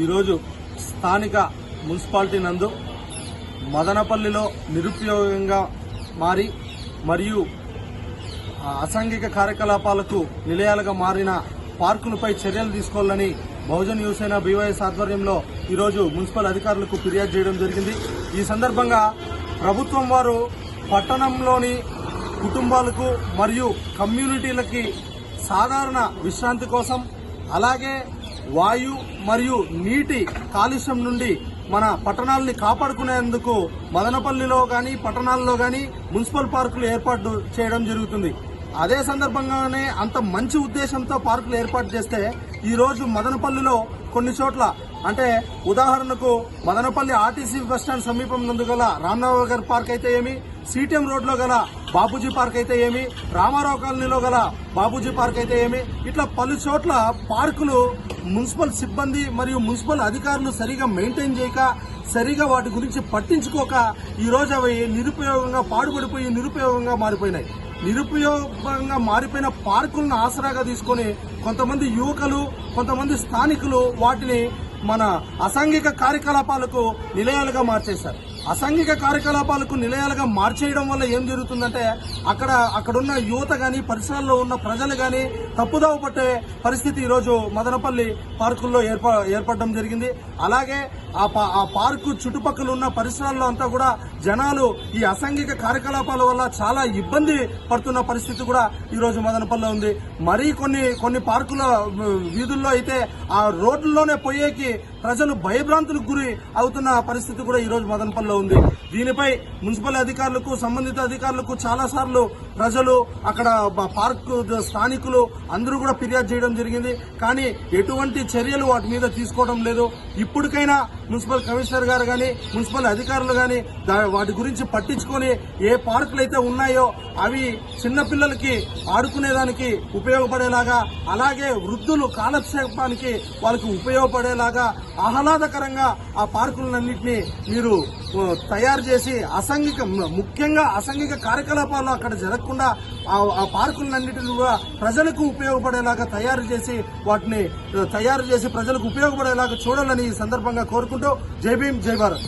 ఈరోజు స్థానిక మున్సిపాలిటీ నందు మదనపల్లిలో నిరుపయోగంగా మారి మరియు అసాంఘిక కార్యకలాపాలకు నిలయాలుగా మారిన పార్కులపై చర్యలు తీసుకోవాలని బహుజన్ యువసేన బీవైఎస్ ఆధ్వర్యంలో ఈరోజు మున్సిపల్ అధికారులకు ఫిర్యాదు చేయడం జరిగింది. ఈ సందర్భంగా ప్రభుత్వం వారు పట్టణంలోని కుటుంబాలకు మరియు కమ్యూనిటీలకి సాధారణ విశ్రాంతి కోసం అలాగే వాయు మరియు నీటి కాలుష్యం నుండి మన పట్టణాలని కాపాడుకునేందుకు మదనపల్లిలో కానీ పట్టణాల్లో కానీ మున్సిపల్ పార్కులు ఏర్పాటు చేయడం జరుగుతుంది. అదే సందర్భంగానే అంత మంచి ఉద్దేశంతో పార్కులు ఏర్పాటు చేస్తే ఈరోజు మదనపల్లిలో కొన్ని చోట్ల అంటే ఉదాహరణకు మదనపల్లి ఆర్టీసీ బస్టాండ్ సమీపం నందు గల రామ్నగర్ పార్క్ అయితే ఏమి? సిటిఎం రోడ్లో గల బాబూజీ పార్క్ అయితే ఏమి? రామారావు కాలనీలో గల బాబూజీ పార్క్ అయితే ఏమి? ఇట్లా పలు చోట్ల పార్కులు మున్సిపల్ సిబ్బంది మరియు మున్సిపల్ అధికారులు సరిగా మెయింటైన్ చేయక సరిగా వాటి గురించి పట్టించుకోక ఈ రోజు అవి నిరుపయోగంగా పాడుపడిపోయి నిరుపయోగంగా మారిపోయినాయి. నిరుపయోగంగా మారిపోయిన పార్కులను ఆసరాగా తీసుకొని కొంతమంది యువకులు కొంతమంది స్థానికులు వాటిని మన అసాంఘిక కార్యకలాపాలకు నిలయాలుగా మార్చేశారు. అసాంఘిక కార్యకలాపాలకు నిలయాలుగా మార్చేయడం వల్ల ఏం జరుగుతుందంటే అక్కడ అక్కడున్న యువత కానీ పరిసరాల్లో ఉన్న ప్రజలు కానీ తప్పుదావ పట్టే పరిస్థితి ఈరోజు మదనపల్లి పార్కుల్లో ఏర్ప ఏర్పడడం జరిగింది. అలాగే ఆ పా- ఆ పార్కు చుట్టుపక్కల ఉన్న పరిసరాల్లో అంతా కూడా జనాలు ఈ అసాంఘిక కార్యకలాపాల వల్ల చాలా ఇబ్బంది పడుతున్న పరిస్థితి కూడా ఈ రోజు మదనపల్లిలో ఉంది. మరీ కొన్ని కొన్ని పార్కుల వీధుల్లో అయితే ఆ రోడ్లలోనే పోయేకి ప్రజలు భయభ్రాంతులకు గురి అవుతున్న పరిస్థితి కూడా ఈరోజు మదనపల్లిలో ఉంది. దీనిపై మున్సిపల్ అధికారులకు సంబంధిత అధికారులకు చాలాసార్లు ప్రజలు అక్కడ పార్క్ పార్కు స్థానికులు అందరూ కూడా ఫిర్యాదు చేయడం జరిగింది. కానీ ఎటువంటి చర్యలు వాటి మీద తీసుకోవడం లేదు. ఇప్పటికైనా మున్సిపల్ కమిషనర్ గారు కానీ మున్సిపల్ అధికారులు కానీ వాటి గురించి పట్టించుకొని ఏ పార్కులు అయితే ఉన్నాయో అవి చిన్నపిల్లలకి ఆడుకునేదానికి ఉపయోగపడేలాగా అలాగే వృద్ధులు కాలక్షేపానికి వాళ్ళకి ఉపయోగపడేలాగా ఆహ్లాదకరంగా ఆ పార్కులన్నింటినీ మీరు తయారు చేసి అసంఘిక ముఖ్యంగా అసంఘిక కార్యకలాపాలు అక్కడ జరగకుండా ఆ ఆ పార్కులన్నింటినీ కూడా ప్రజలకు ఉపయోగపడేలాగా తయారు చేసి వాటిని తయారు చేసి ప్రజలకు ఉపయోగపడేలాగా చూడాలని ఈ సందర్భంగా కోరుకుంటూ జై భీమ్ జై భారత్.